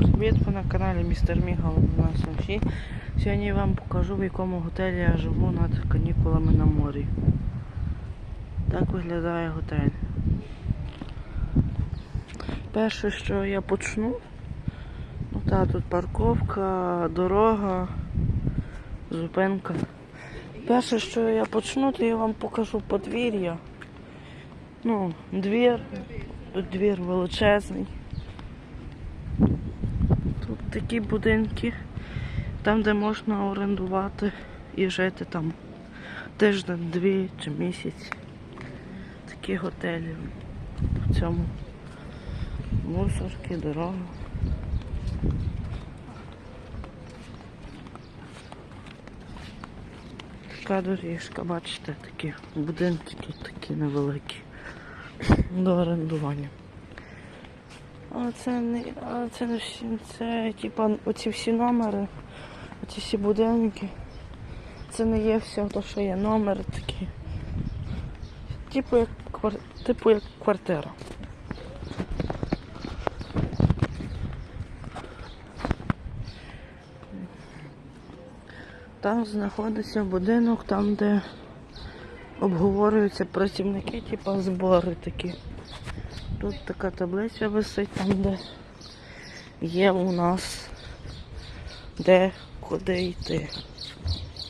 привіт! Ви на каналі Містер Мігал 1206. Сьогодні я вам покажу в якому готелі я живу над канікулами на морі. Так виглядає готель. Перше, що я почну, ну та тут парковка, дорога, зупинка. Перше, що я почну, то я вам покажу подвір'я. Ну, двір. Тут двір величезний. Такі будинки, там, де можна орендувати і жити там тиждень, дві чи місяць. Такі готелі в цьому. Мусорки, дорога. Така доріжка, бачите, такі будинки тут такі невеликі до орендування. Але це не, але це не всі, це типа оці всі номери, оці всі будинки. Це не є все те, що є номери такі. Типу як, типу як квартира. Там знаходиться будинок, там де обговорюються працівники, типу збори такі. Тут така таблиця висить, там де є у нас де куди йти.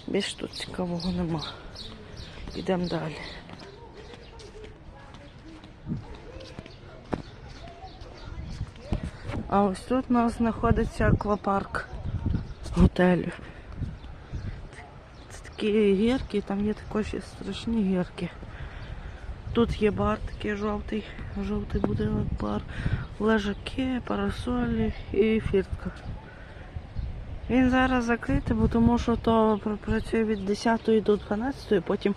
Більш тут цікавого нема. Йдемо далі. А ось тут у нас знаходиться аквапарк готелю. Це такі гірки, там є також і страшні гірки. Тут є бар такий жовтий, жовтий будинок бар, лежаки, парасолі і фіртка. Він зараз закритий, бо тому що то працює від 10 до 12, потім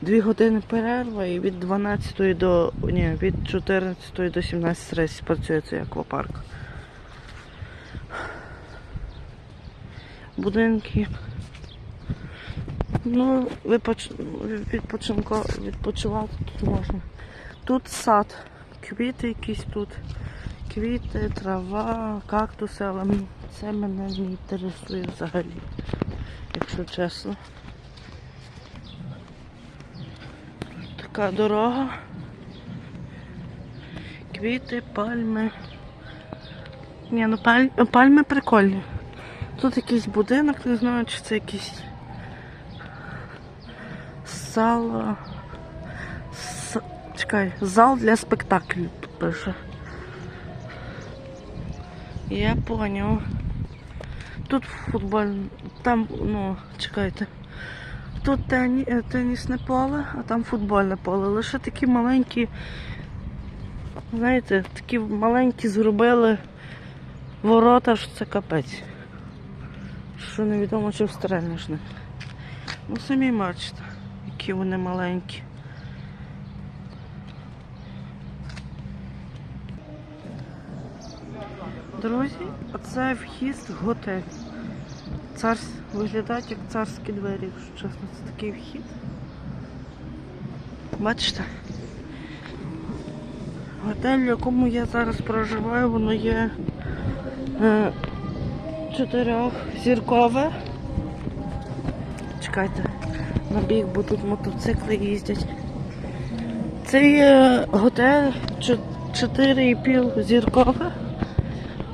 2 години перерва і від 12 до ні, від 14 до 17 працює цей аквапарк. Будинки. Ну, випоч... відпочивати тут можна. Тут сад, квіти якісь тут, квіти, трава, кактуси, але це мене не інтересує взагалі, якщо чесно. Така дорога. Квіти, пальми. Ні, ну паль... пальми прикольні. Тут якийсь будинок, не знаю, чи це якийсь зал. С... Чекай, зал для спектаклів тут пише. Я поняв. Тут футболь, там, ну, чекайте. Тут тені... е, тенісне поле, а там футбольне поле. Лише такі маленькі, знаєте, такі маленькі зробили ворота, що це капець. Що невідомо, чи встрельнеш. Ну самі бачите, які вони маленькі. Друзі, оце вхід в готель. Цар... Виглядають як царські двері, якщо чесно, це такий вхід. Бачите? Готель, в якому я зараз проживаю, воно є е, чотирьохзіркове. Чекайте, на бік, бо тут мотоцикли їздять. Цей е, готель чо- 4,5 зіркове.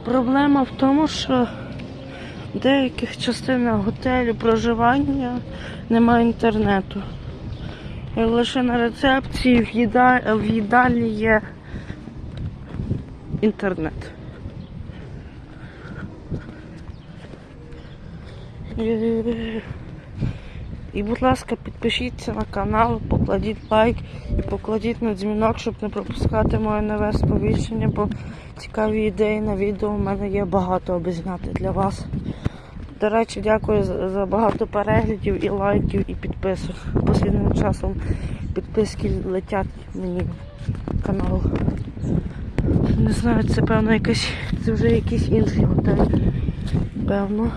Проблема в тому, що в деяких частинах готелю проживання немає інтернету. Лише на рецепції в, їда... в їдальні є інтернет. І- І, будь ласка, підпишіться на канал, покладіть лайк і покладіть на дзвінок, щоб не пропускати моє нове сповіщення, бо цікаві ідеї на відео у мене є багато аби зняти для вас. До речі, дякую за багато переглядів і лайків і підписок. Послідним часом підписки летять мені в канал. Не знаю, це певно якась. Це вже якийсь інший готель. Певно.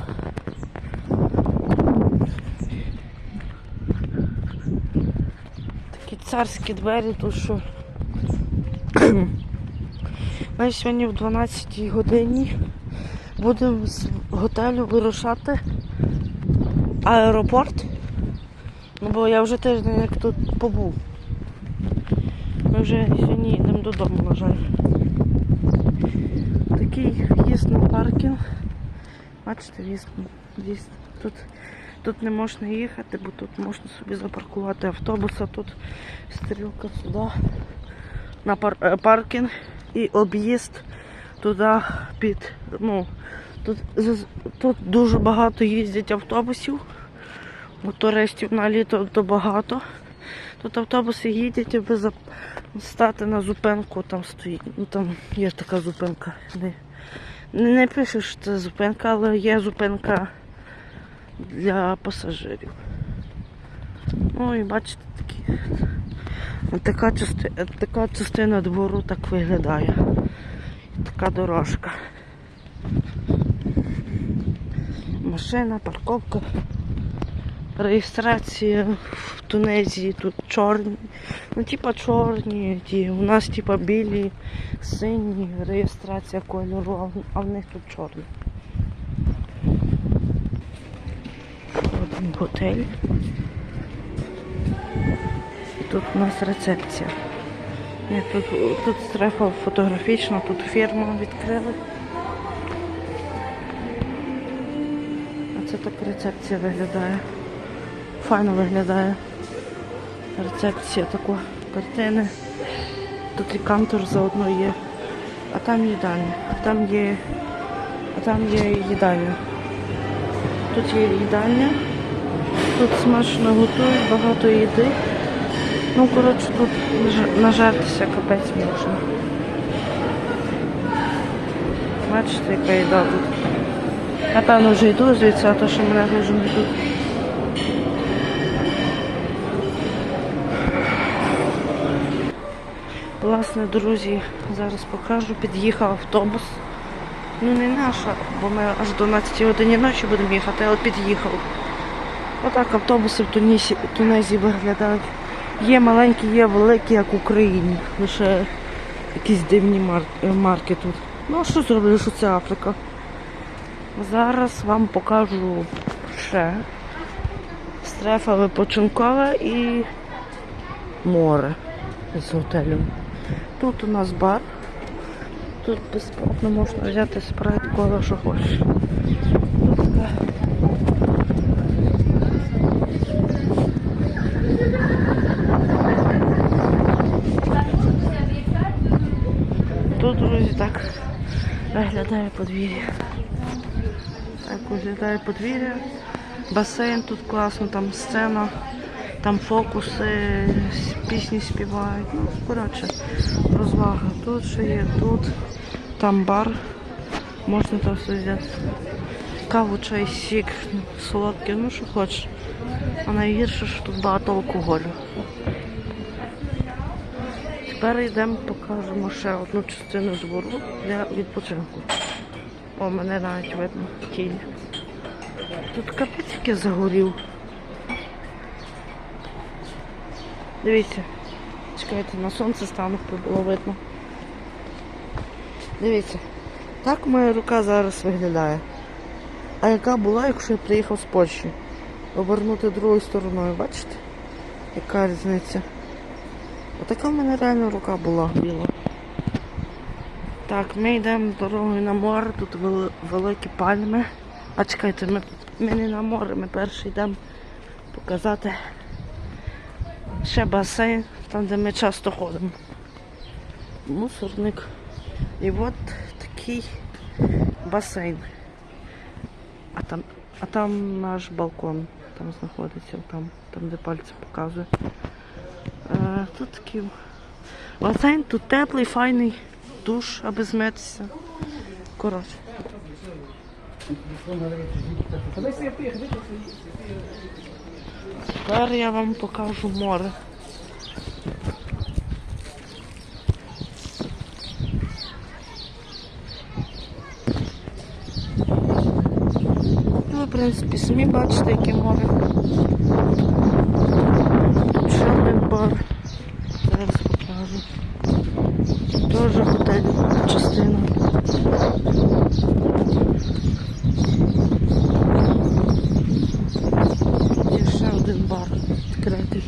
Такі царські двері тут що. Ми сьогодні в 12 годині будемо з готелю вирушати аеропорт. Ну, бо я вже тиждень як тут побув. Ми вже сьогодні йдемо додому, на жаль. Такий в'їзд на паркінг. Бачите, в'їзд. Тут, тут не можна їхати, бо тут можна собі запаркувати автобус, тут стрілка сюди на пар, е, паркінг і об'їзд туди під. Ну, тут, тут дуже багато їздять автобусів. Бо туристів на літо то багато. Тут автобуси їдять, аби за- стати на зупинку, там стоїть. Ну там є така зупинка. Не, не пише, що це зупинка, але є зупинка для пасажирів. Ну і бачите такі. Така, части, така частина двору так виглядає. Така дорожка. Машина, парковка. Реєстрація в Тунезії тут чорні. Ну, типа чорні, ті. у нас типа білі, сині, реєстрація кольору, а в них тут чорні. Один готель. Тут у нас рецепція. Ні, тут, тут стрефа фотографічна, тут фірму відкрили. А це так рецепція виглядає. Файно виглядає. Рецепція такої картини. Тут і кантор заодно є. А там їдальня. А там є. А там є їдальня. Тут є їдальня. Тут смачно готують, багато їди. Ну, коротше, тут наж- нажертися капець можна. Бачите, яка їда тут. Напевно, вже йду звідси, а то, що мене дуже не тут. Власне, друзі, зараз покажу, під'їхав автобус. Ну не наша, бо ми аж до 12 годині ночі будемо їхати, але під'їхав. Отак автобуси в Тунісі, Тунезі виглядають. Є маленькі, є великі, як в Україні. Лише якісь дивні е, марки тут. Ну а що зроблю, що це Африка? Зараз вам покажу ще стрефа випочинкова і море з готелем. Тут у нас бар. Тут безплатно можна взяти спрайт, кола, що хочеш. Тут така Тут, друзі, так виглядає подвір'я. Так виглядає подвір'я. Басейн тут класно, там сцена, там фокуси, пісні співають. Ну, коротше, розвага. Тут ще є, тут, там бар. Можна там все взяти. Каву, чай, сік, солодке, ну що хочеш. А найгірше, що тут багато алкоголю. Тепер йдемо, покажемо ще одну частину двору для відпочинку. О, мене навіть видно тінь. Тут капець яке загорів. Дивіться. Чекайте, на сонце стану, було видно. Дивіться. Так моя рука зараз виглядає. А яка була, якщо я приїхав з Польщі? Обернути другою стороною, бачите? Яка різниця? Отака в мене реально рука була біла. Так, ми йдемо дорогою на море, тут великі пальми. А чекайте, ми, ми не на море, ми перший йдемо показати ще басейн, там де ми часто ходимо. Мусорник. І от такий басейн. А там, а там наш балкон там знаходиться, там, там де пальці показує. Е, тут такий басейн, тут теплий, файний душ, аби змитися. Коротше. Тепер я вам покажу море. Ну, в принципі, самі бачите, яке море. зараз покажу. Теж готельна частина. Є ще один бар відкритий.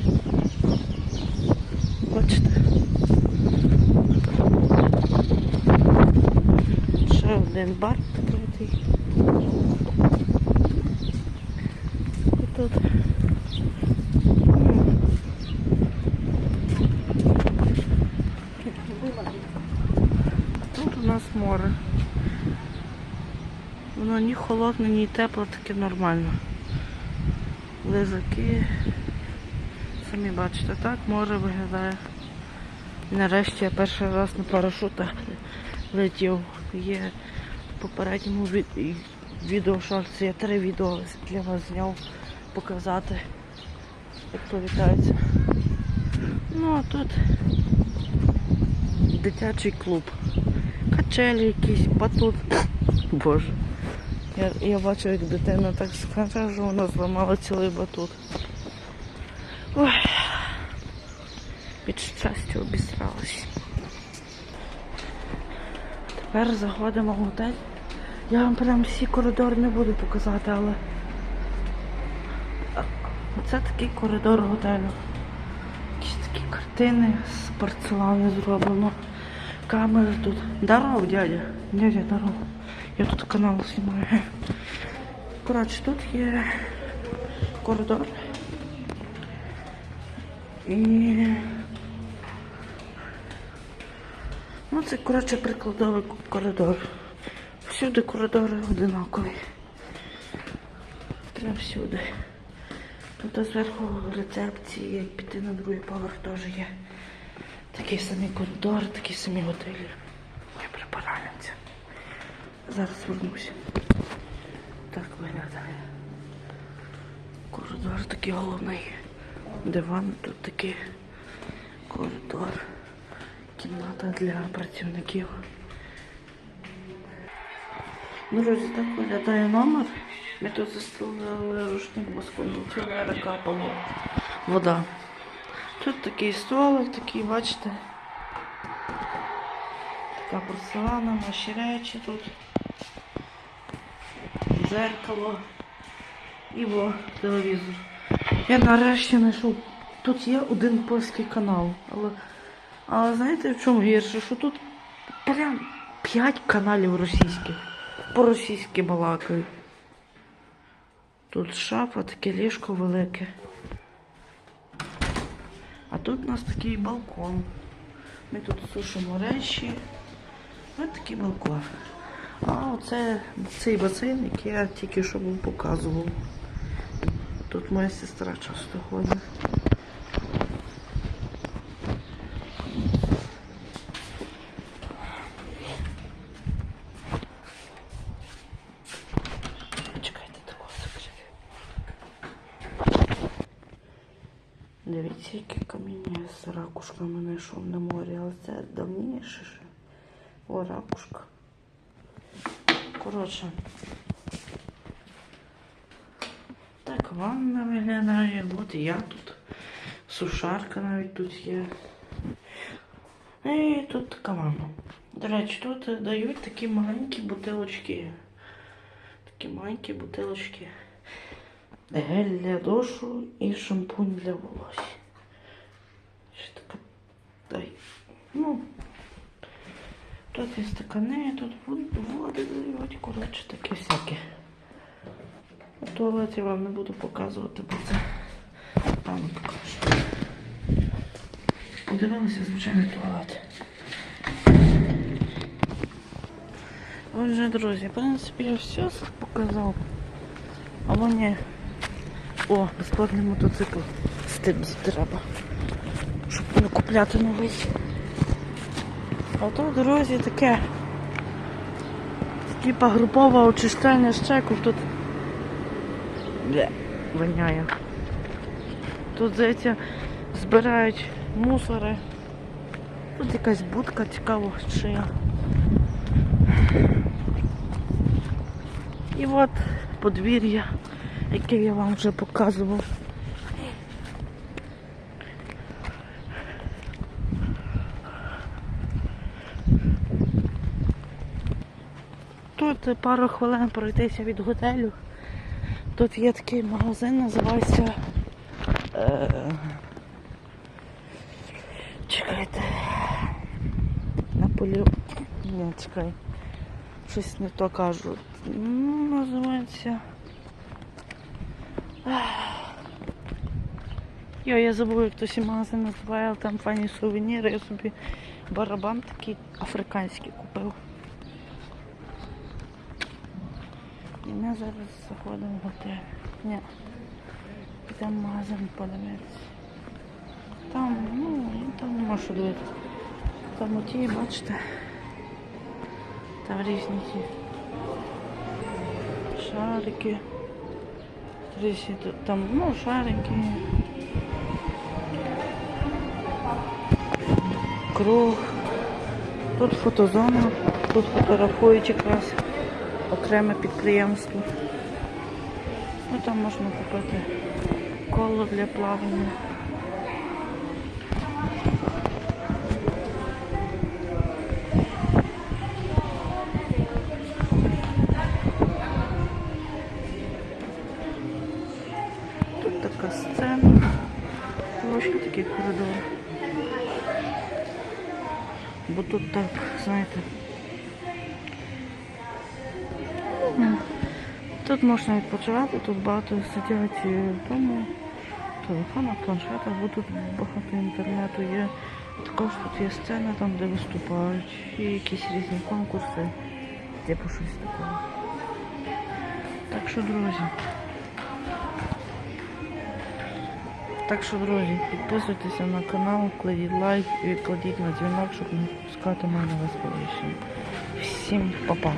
Бачите? Ще один бар відкритий. Тут. Воно ні тепле, таке нормально. Лежаки. Самі бачите, так море виглядає. Нарешті я перший раз на парашутах летів. Є в попередньому від- відео шорці, я три відео для вас зняв показати, як то літається. Ну а тут дитячий клуб. Качелі якісь, батут. Боже. Я, я бачу, як дитина так скаже, що вона зламала цілий батут. Ой. Від щастя обісралась. Тепер заходимо в готель. Я вам прям всі коридори не буду показати, але оце такий коридор готелю. Якісь такі картини з порцелани зроблено. Камери тут. Здоров, дядя. Дядя, здоров. Я тут канал знімаю. Коротше, тут є коридор. І Ну, це, коротше, прикладовий коридор. Всюди коридори одинакові. Прям всюди. Тут зверху рецепції, як піти на другий поверх теж є. Такі самі коридори, такі самі готелі. Зараз вернуся. Так виглядає. Коридор такий головний. Диван тут такий коридор. Кімната для працівників. Друзі, так виглядає номер. Ми тут застелили рушник, бо з кондиціонера капало вода. Тут такий столик, такий, бачите. Така порцелана, наші речі тут. Дзеркало. І во, телевізор. Я нарешті знайшов. Тут є один польський канал, але але знаєте в чому гірше? Що тут прям 5 каналів російських. По-російськи балакають. Тут шафа, таке ліжко велике. А тут у нас такий балкон. Ми тут сушимо речі. Ось такий балкон. А оце цей басейн, який я тільки що вам показував. Тут моя сестра часто ходить. Почекайте, такого закрити. Дивіться, яке каміння з ракушками знайшов на морі, але це давніше ще. О, ракушка. Коротше. Так, ванна виглядає, от я тут. Сушарка навіть тут є. І тут така ванна. До речі, тут дають такі маленькі бутилочки. Такі маленькі бутилочки. Гель для душу і шампунь для волосся. Ще така. Дай. Ну. Тут є стакани, тут вод- води дають, коротше, таке всяке. Туалет я вам не буду показувати, бо це там покажу. Подивилися звичайний туалет. Отже, друзі, в принципі, я все показав. А мені... О, безплатний мотоцикл. З тим треба. Щоб не купляти новий. А то, друзі, таке. Типа групове очищення щеку тут. Воняє. Тут здається збирають мусори. Тут якась будка цікава чия. І от подвір'я, яке я вам вже показував. Тут пару хвилин пройтися від готелю. Тут є такий магазин, називається. Е... Чекайте. Наполеон. Ні, чекай. Щось не то кажу. Називається. Йо, я забув, як хтось магазин називає, але там файні сувеніри. Я собі барабан такий африканський купив. І ми зараз заходимо в готель. Ні. Підемо в магазин подивитися. Там, ну, там нема що дивитися. Там оті, бачите. Там різні ті. Шарики. Різні тут, там, ну, шарики. Круг. Тут фотозона. Тут фотографують якраз окреме підприємство. Ну там можна купити коло для плавання. Тут така сцена. Ось такий коридор. Бо тут так, знаєте. ну, Тут можна відпочивати, тут багато сидять вдома, в телефонах, планшетах, бо тут багато інтернету є. Також тут є сцена там, де виступають, і якісь різні конкурси, типу щось таке. Так що, друзі. Так що, друзі, підписуйтеся на канал, кладіть лайк і кладіть на дзвінок, щоб не пропускати мене нове сповіщення. Всім па-па!